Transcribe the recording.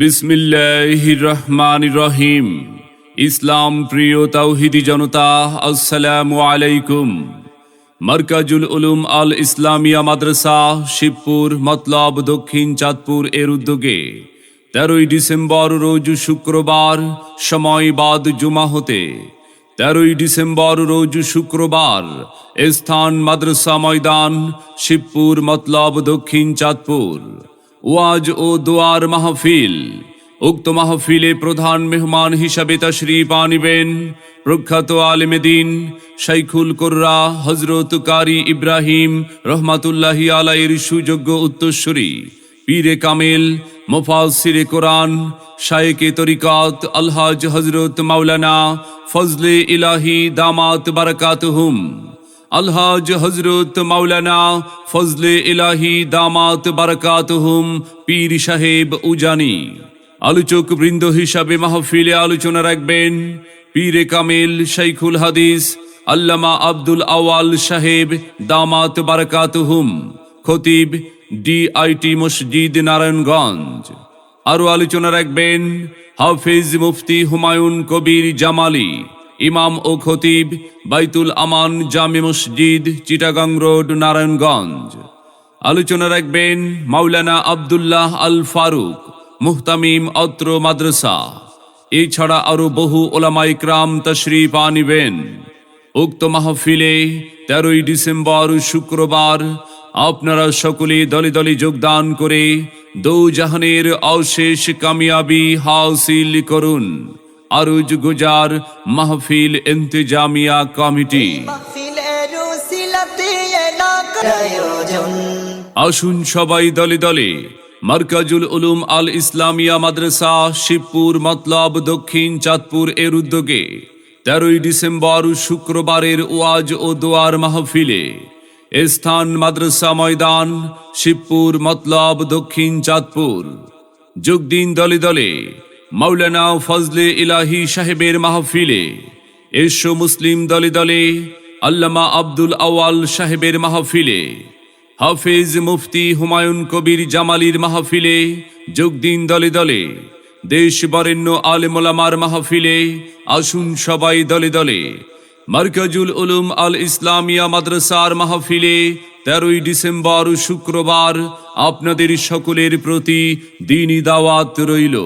বিসমিল্লাহ রহমান রহিম ইসলাম প্রিয় তাওহিদি জনতা, আসসালামু আলাইকুম। মার্কাজুল উলুম আল ইসলামিয়া মাদ্রাসা, শিবপুর, মতলব দক্ষিণ চাঁদপুর এর উদ্যোগে তেরোই ডিসেম্বর রোজ শুক্রবার সময় বাদ জুমা হতে, তেরোই ডিসেম্বর রোজ শুক্রবার স্থান মাদ্রাসা ময়দান, শিবপুর, মতলব দক্ষিণ চাঁদপুর। ওয়াজ ও দোয়ার মাহফিল। উক্ত মাহফিলে প্রধান মেহমান হিসাবে তশরিফ আনিবেন প্রখ্যাত আলেমেদিন শাইখুল কোর্রা হজরত কারি ইব্রাহিম রহমাতুল্লাহি আলাইয়ের সুযোগ্য উত্তরস্বরী পীরে কামেল মোফাসিরে কোরআন, শায়েকে তরিকাত, আলহাজ হজরত মাওলানা ফজলে ইলাহি দামাত বারাকাতহুম। আলহাজ হজরত মাওলানা ফজলে ইলাহি দামাত বারাকাতহুম পীর সাহেব উজানি। আলোচক বৃন্দ হিসাবে মাহফিলে আলোচনা রাখবেন পীরে কামেল শাইখুল হাদিস আল্লামা আব্দুল আওয়াল সাহেব দামাত বারাকাতহুম, খতিব ডিআইটি মসজিদ নারায়ণগঞ্জ। আরও আলোচনা রাখবেন হাফিজ মুফতি হুমায়ুন কবির জামালি। ইমাম ও খতিব বাইতুল আমান জামে মসজিদ, চিটাগাং রোড, নারায়ণগঞ্জ। আলোচনা রাখবেন মাওলানা আবদুল্লাহ আল ফারুক, মুহতামিম অত্র মাদ্রাসা। এছাড়া আরও বহু ওলামাই ক্রাম তশরিফ আনিবেন। উক্ত মাহফিলে তেরোই ডিসেম্বর শুক্রবার আপনারা সকলে দলে দলে যোগদান করে দৌজাহানের অশেষ কামিয়াবি হাসিল করুন। আরুজ গুজার মাহফিল ইন্তেজামিয়া কমিটি। আসুন সবাই দলে দলে। মার্কাজুল উলুম আল ইসলামিয়া মাদ্রাসা শিবপুর মতলব দক্ষিণ চাঁদপুর এর উদ্যোগে তেরোই ডিসেম্বর শুক্রবারের ওয়াজ ও দোয়ার মাহফিলে স্থান মাদ্রাসা ময়দান শিবপুর মতলব দক্ষিণ চাঁদপুর। যোগ দিন দলে দলে। মাওলানা ফজলে ইলাহি সাহেবের মাহফিলে এসো মুসলিম দলে দলে আল্লামা আব্দুল আওয়াল সাহেবের মাহফিলে, হাফিজ মুফতি হুমায়ুন কবির জামালির মাহফিলে যোগ দিন দলে দলে, দেশ বরেণ্য আলেমোলামার মাহফিলে আসুন সবাই দলে দলে, মার্কাজুল উলুম আল ইসলামিয়া মাদ্রাসার মাহফিলে তেরোই ডিসেম্বর শুক্রবার আপনাদের সকলের প্রতি দিনই দাওয়াত রইল।